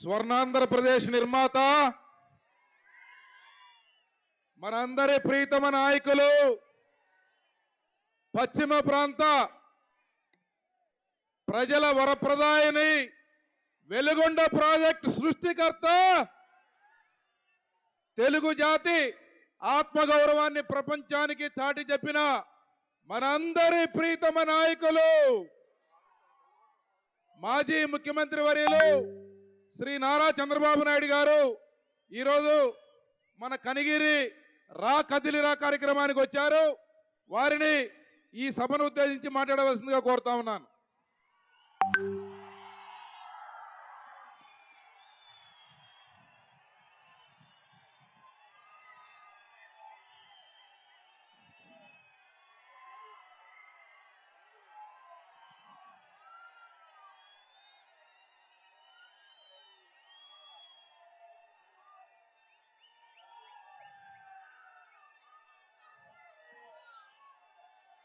స్వర్ణాంధ్రప్రదేశ్ నిర్మాత మనందరి ప్రీతమ నాయకులు పశ్చిమ ప్రాంత ప్రజల వరప్రదాయని వెలుగొండ ప్రాజెక్ట్ సృష్టికర్త తెలుగు జాతి ఆత్మగౌరవాన్ని ప్రపంచానికి చాటి చెప్పిన మనందరి ప్రీతమ నాయకులు మాజీ ముఖ్యమంత్రి వర్యులు శ్రీ నారా చంద్రబాబు నాయుడు గారు ఈరోజు మన కనిగిరి రా కదిలిరా కార్యక్రమానికి వచ్చారు. వారిని ఈ సభను ఉద్దేశించి మాట్లాడవలసిందిగా కోరుతా ఉన్నాను.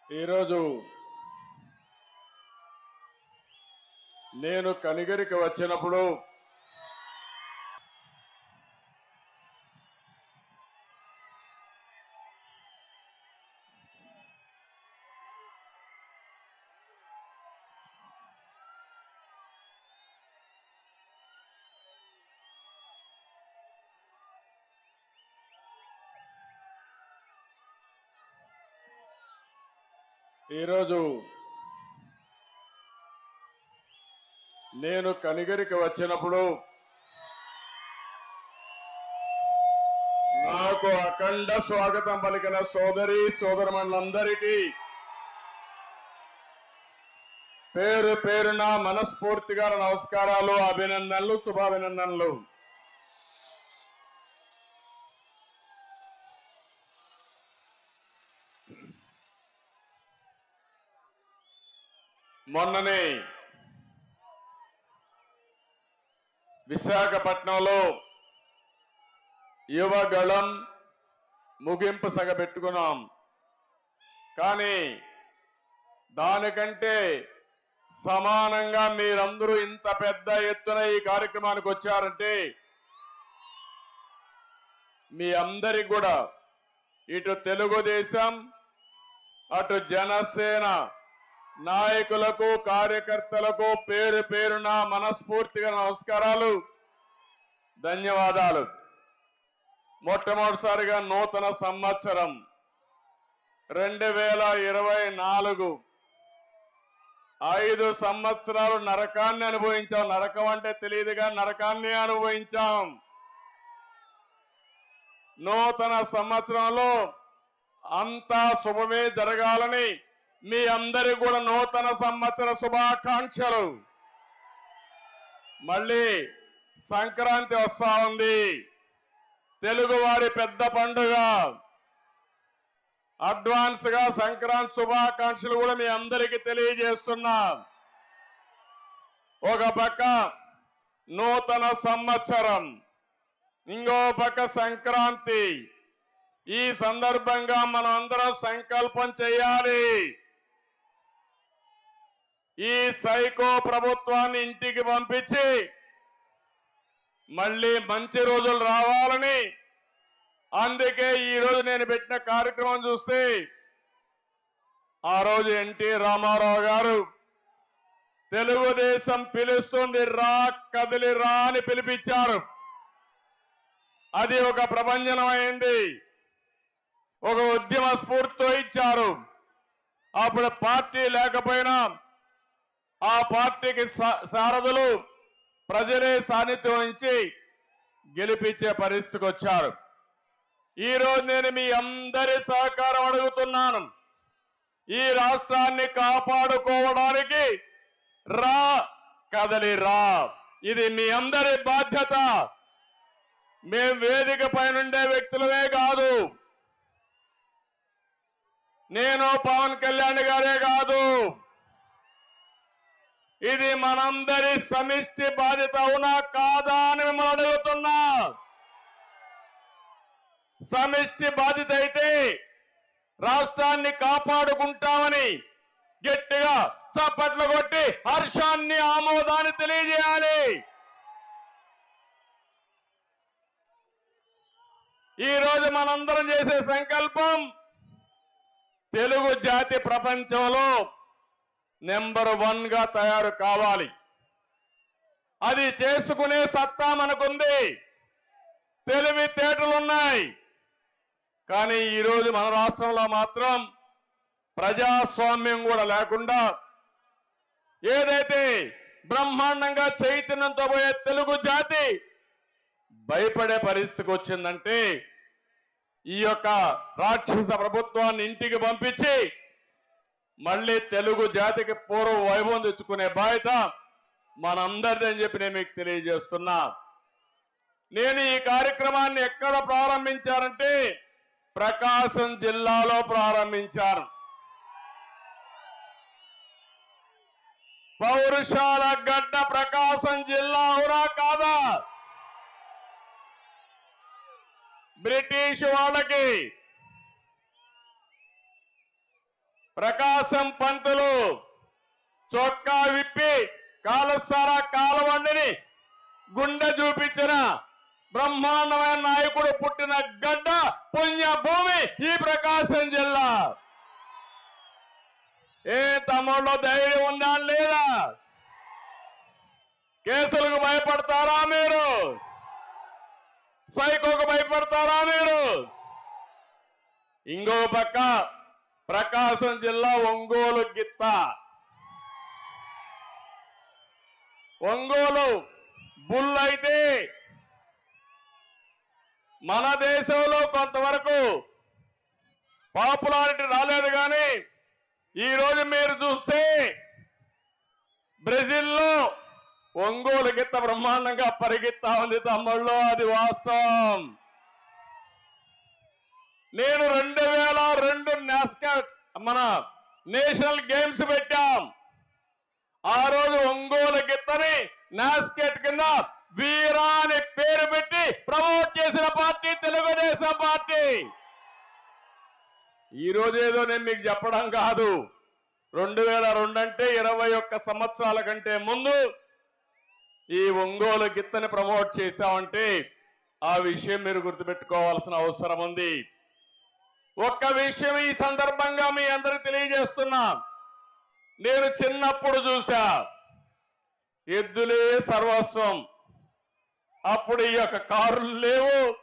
ఈరోజు నేను కనిగిరికి వచ్చినప్పుడు ఈరోజు నేను కనిగరికి వచ్చినప్పుడు నాకు అఖండ స్వాగతం పలికిన సోదరి సోదరమణులందరికీ పేరు పేరున మనస్ఫూర్తిగా నమస్కారాలు అభినందనలు శుభాభినందనలు. మొన్ననే విశాఖపట్నంలో యువగళం ముగింపు సగ పెట్టుకున్నాం. కానీ దానికంటే సమానంగా మీరందరూ ఇంత పెద్ద ఎత్తున ఈ కార్యక్రమానికి వచ్చారంటే మీ అందరికి కూడా ఇటు తెలుగుదేశం అటు జనసేన నాయకులకు కార్యకర్తలకు పేరు పేరున మనస్ఫూర్తిగా నమస్కారాలు. ధన్యవాదాలు. మొట్టమొదటిసారిగా నూతన సంవత్సరం. రెండు వేల ఇరవై నాలుగు. ఐదు సంవత్సరాలు నరకాన్ని అనుభవించాం. నరకం అంటే తెలియదుగా నరకాన్ని అనుభవించాం. నూతన సంవత్సరంలో అంతా శుభమే జరగాలని మీ అందరి కూడా నూతన సంవత్సర శుభాకాంక్షలు. మళ్ళీ సంక్రాంతి వస్తా ఉంది. తెలుగువారి పెద్ద పండుగ. అడ్వాన్స్గా సంక్రాంతి శుభాకాంక్షలు కూడా మీ అందరికీ తెలియజేస్తున్నా. ఒక పక్క నూతన సంవత్సరం ఇంకో పక్క సంక్రాంతి. ఈ సందర్భంగా మనం అందరం సంకల్పం చేయాలి. ఈ సైకో ప్రభుత్వాన్ని ఇంటికి పంపించి మళ్ళీ మంచి రోజులు రావాలని అందుకే ఈరోజు నేను పెట్టిన కార్యక్రమం చూస్తే ఆ రోజు ఎన్టీ రామారావు గారు తెలుగుదేశం పిలుస్తుంది రా కదిలి రా అని పిలిపించారు. అది ఒక ప్రభంజనం ఒక ఉద్యమ స్ఫూర్తితో ఇచ్చారు. అప్పుడు పార్టీ లేకపోయినా ఆ పార్టీకి సారథులు ప్రజలే సాన్నిధ్యం నుంచి గెలిపించే పరిస్థితికి వచ్చారు. ఈరోజు నేను మీ అందరి సహకారం అడుగుతున్నాను. ఈ రాష్ట్రాన్ని కాపాడుకోవడానికి రా కదలి రా. ఇది మీ అందరి బాధ్యత. మేము వేదిక పైనుండే వ్యక్తులమే కాదు. నేను పవన్ కళ్యాణ్ గారే కాదు. ఇది మనందరి సమిష్టి బాధ్యత అవునా కాదా అని మిమ్మల్ని అడుగుతున్నా. సమిష్టి బాధ్యత అయితే రాష్ట్రాన్ని కాపాడుకుంటామని గట్టిగా చప్పట్లు కొట్టి హర్షాన్ని ఆమోదాన్ని తెలియజేయాలి. ఈ రోజు మనందరం చేసే సంకల్పం తెలుగు జాతి ప్రపంచంలో నెంబర్ వన్గా తయారు కావాలి. అది చేసుకునే సత్తా మనకుంది. తెలివితేటలున్నాయి. కానీ ఈరోజు మన రాష్ట్రంలో మాత్రం ప్రజాస్వామ్యం కూడా లేకుండా ఏదైతే బ్రహ్మాండంగా చైతన్యంతో పోయే తెలుగు జాతి భయపడే పరిస్థితికి వచ్చిందంటే ఈ యొక్క రాక్షస ప్రభుత్వాన్ని ఇంటికి పంపించి మళ్ళీ తెలుగు జాతికి పూర్వ వైభవం తెచ్చుకునే బాధ్యత మనందరిది అని చెప్పి నేను మీకు తెలియజేస్తున్నా. నేను ఈ కార్యక్రమాన్ని ఎక్కడ ప్రారంభించారంటే ప్రకాశం జిల్లాలో ప్రారంభించారు. పౌరుషాల గడ్డ ప్రకాశం జిల్లా అవునా కాదా? బ్రిటిష్ వాళ్ళకి ప్రకాశం పంతులు చొక్కా విప్పి కాలసారా కాలవండిని గుండె చూపించిన బ్రహ్మాండమైన నాయకుడు పుట్టిన గడ్డ పుణ్య భూమి ఈ ప్రకాశం జిల్లా. ఏ తమ్ముళ్ళు ధైర్యం ఉందా లేదా? కేసులకు భయపడతారా మీరు? సైకోకు భయపడతారా మీరు? ఇంకో పక్క ప్రకాశం జిల్లా ఒంగోలు గిత్త. ఒంగోలు బుల్ అయితే మన దేశంలో కొంతవరకు పాపులారిటీ రాలేదు కానీ ఈ రోజు మీరు చూస్తే బ్రెజిల్లో ఒంగోలు గిత్త బ్రహ్మాండంగా పరిగెత్తా ఉంది తమ్ముళ్ళు అది వాస్తవం. నేను రెండు మన నేషనల్ గేమ్స్ పెట్టాం. ఆ రోజు ఒంగోలు గిత్తని నాస్కెట్ కింద వీరా అని పేరు పెట్టి ప్రమోట్ చేసిన పార్టీ తెలుగుదేశం పార్టీ. ఈ రోజు ఏదో నేను మీకు చెప్పడం కాదు. రెండు వేల రెండు అంటే ఇరవై ఒక్క సంవత్సరాల కంటే ముందు ఈ ఒంగోలు గిత్తని ప్రమోట్ చేశామంటే ఆ విషయం మీరు గుర్తుపెట్టుకోవాల్సిన అవసరం ఉంది. ఒక్క విషయం ఈ సందర్భంగా మీ అందరికి తెలియజేస్తున్నా. నేను చిన్నప్పుడు చూసా ఎద్దులే సర్వస్వం. అప్పుడు ఈ యొక్క కారులు లేవు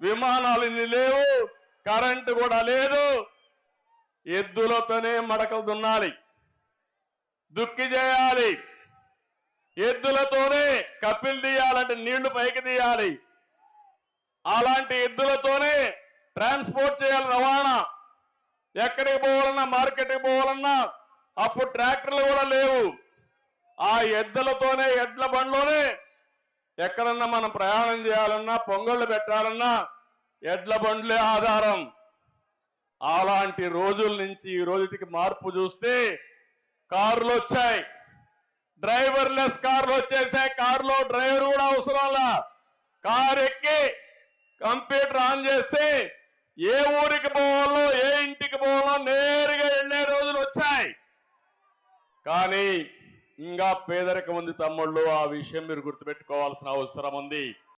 విమానాలు లేవు కరెంటు కూడా లేదు. ఎద్దులతోనే మడకలు దున్నాలి. దుక్కి చేయాలి. ఎద్దులతోనే కప్పిలు తీయాలంటే నీళ్ళు పైకి తీయాలి. అలాంటి ఎద్దులతోనే ట్రాన్స్పోర్ట్ చేయాలి రవాణా. ఎక్కడికి పోవాలన్నా మార్కెట్కి పోవాలన్నా అప్పుడు ట్రాక్టర్లు కూడా లేవు. ఆ ఎద్దులతోనే ఎడ్ల బండ్లోనే ఎక్కడన్నా మనం ప్రయాణం చేయాలన్నా పొంగళ్ళు పెట్టాలన్నా ఎడ్ల బండ్లే ఆధారం. అలాంటి రోజుల నుంచి ఈ రోజుకి మార్పు చూస్తే కార్లు వచ్చాయి. డ్రైవర్లెస్ కార్లు వచ్చేసాయి. కారులో డ్రైవర్ కూడా అవసరంలా కార్ ఎక్కి కంప్యూటర్ ఆన్ చేస్తే ఏ ఊరికి పోవాలో ఏ ఇంటికి పోవాలో నేరుగా వెళ్ళే రోజులు వచ్చాయి. కానీ ఇంకా పేదరికం ఉంది తమ్ముళ్ళు ఆ విషయం మీరు గుర్తుపెట్టుకోవాల్సిన అవసరం ఉంది.